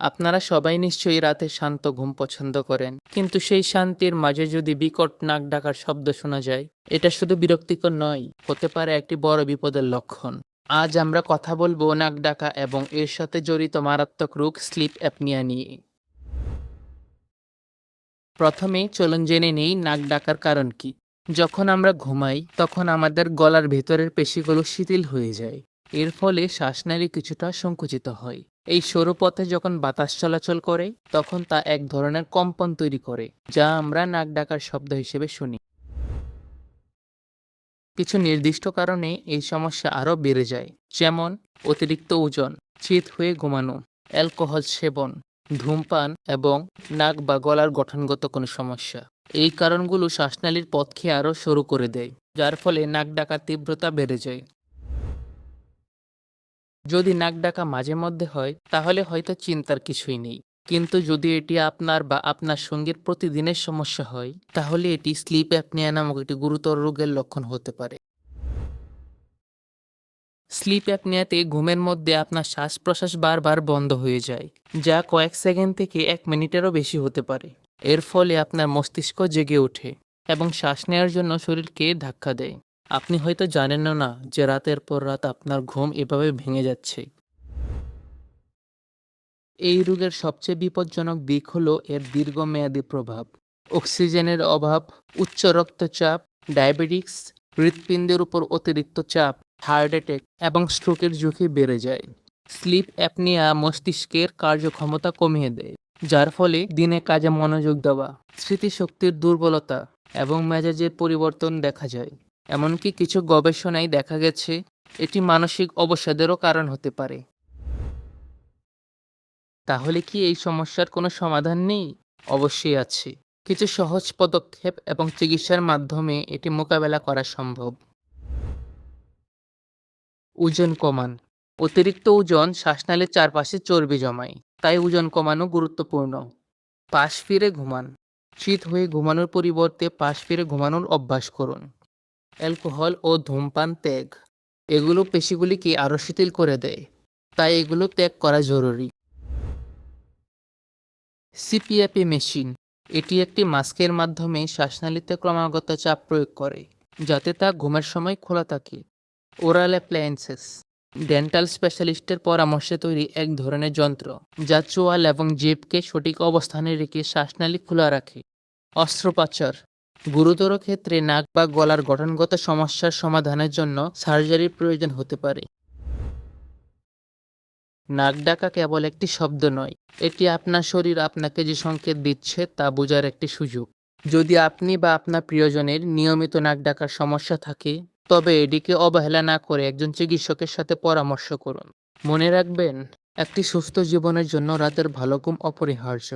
আপনারা সবাই নিশ্চয়ই রাতে শান্ত ঘুম পছন্দ করেন। কিন্তু সেই শান্তির মাঝে যদি বিকট নাক ডাকার শব্দ শোনা যায়, এটা শুধু বিরক্তিকর নয়, হতে পারে একটি বড় বিপদের লক্ষণ। আজ আমরা কথা বলব নাক ডাকা এবং এর সাথে জড়িত মারাত্মক রোগ স্লিপ অ্যাপনিয়া নিয়ে। প্রথমে চলুন জেনে নেই নাক ডাকার কারণ কি। যখন আমরা ঘুমাই, তখন আমাদের গলার ভেতরের পেশিগুলো শিথিল হয়ে যায়। এর ফলে শ্বাসনালী কিছুটা সংকুচিত হয়। এই সরু পথে যখন বাতাস চলাচল করে, তখন তা এক ধরনের কম্পন তৈরি করে, যা আমরা নাক ডাকার শব্দ হিসেবে শুনি। কিছু নির্দিষ্ট কারণে এই সমস্যা আরও বেড়ে যায়, যেমন অতিরিক্ত ওজন, চিত হয়ে ঘুমানো, অ্যালকোহল সেবন, ধূমপান এবং নাক বা গলার গঠনগত কোনো সমস্যা। এই কারণগুলো শ্বাসনালীর পথকে আরও সরু করে দেয়, যার ফলে নাক ডাকার তীব্রতা বেড়ে যায়। যদি নাক ডাকা মাঝে মধ্যে হয়, তাহলে হয়তো চিন্তার কিছুই নেই। কিন্তু যদি এটি আপনার বা আপনার সঙ্গীর প্রতিদিনের সমস্যা হয়, তাহলে এটি স্লিপ অ্যাপনিয়া নামক একটি গুরুতর রোগের লক্ষণ হতে পারে। স্লিপ অ্যাপনিয়াতে ঘুমের মধ্যে আপনার শ্বাস প্রশ্বাস বারবার বন্ধ হয়ে যায়, যা কয়েক সেকেন্ড থেকে এক মিনিটেরও বেশি হতে পারে। এর ফলে আপনার মস্তিষ্ক জেগে ওঠে এবং শ্বাস নেওয়ার জন্য শরীরকে ধাক্কা দেয়। আপনি হয়তো জানেনও না যে রাতের পর রাত আপনার ঘুম এভাবে ভেঙে যাচ্ছে। এই রোগের সবচেয়ে বিপজ্জনক দিক হলো এর দীর্ঘমেয়াদী প্রভাব। অক্সিজেনের অভাব, উচ্চ রক্তচাপ ডায়াবেটিক্স হৃৎপিণ্ডের উপর অতিরিক্ত চাপ, হার্ট অ্যাটাক এবং স্ট্রোকের ঝুঁকি বেড়ে যায়। স্লিপ অ্যাপনিয়া মস্তিষ্কের কার্যক্ষমতা কমিয়ে দেয়, যার ফলে দিনে কাজে মনোযোগ দেওয়া, স্মৃতিশক্তির দুর্বলতা এবং মেজাজের পরিবর্তন দেখা যায়। এমনকি কিছু গবেষণায় দেখা গেছে, এটি মানসিক অবসাদেরও কারণ হতে পারে। তাহলে কি এই সমস্যার কোনো সমাধান নেই? অবশ্যই আছে। কিছু সহজ পদক্ষেপ এবং চিকিৎসার মাধ্যমে এটি মোকাবেলা করা সম্ভব। ওজন কমান। অতিরিক্ত ওজন শ্বাসনালীর চারপাশে চর্বি জমায়, তাই ওজন কমানো গুরুত্বপূর্ণ। পাশ ফিরে ঘুমান। শীত হয়ে ঘুমানোর পরিবর্তে পাশ ফিরে ঘুমানোর অভ্যাস করুন। অ্যালকোহল ও ধূমপান ত্যাগ। এগুলো পেশিগুলিকে আরও শিথিল করে দেয়, তাই এগুলো ত্যাগ করা জরুরি। সিপিএপি মেশিন, এটি একটি মাস্কের মাধ্যমে শ্বাসনালীতে ক্রমাগত চাপ প্রয়োগ করে, যাতে তা ঘুমের সময় খোলা থাকে। ওরাল অ্যাপ্লায়েন্সেস, ডেন্টাল স্পেশালিস্টের পরামর্শে তৈরি এক ধরনের যন্ত্র, যা চোয়াল এবং জিভকে সঠিক অবস্থানে রেখে শ্বাসনালী খোলা রাখে। অস্ত্রোপচার গুরুতর ক্ষেত্রে নাক বা গলার গঠনগত সমস্যার সমাধানের জন্য সার্জারির প্রয়োজন হতে পারে। নাক ডাকা কেবল একটি শব্দ নয়, এটি আপনার শরীর আপনাকে যে সংকেত দিচ্ছে তা বোঝার একটি সুযোগ। যদি আপনি বা আপনার প্রিয়জনের নিয়মিত নাক ডাকার সমস্যা থাকে, তবে এটিকে অবহেলা না করে একজন চিকিৎসকের সাথে পরামর্শ করুন। মনে রাখবেন, একটি সুস্থ জীবনের জন্য রাতের ভালো ঘুম অপরিহার্য।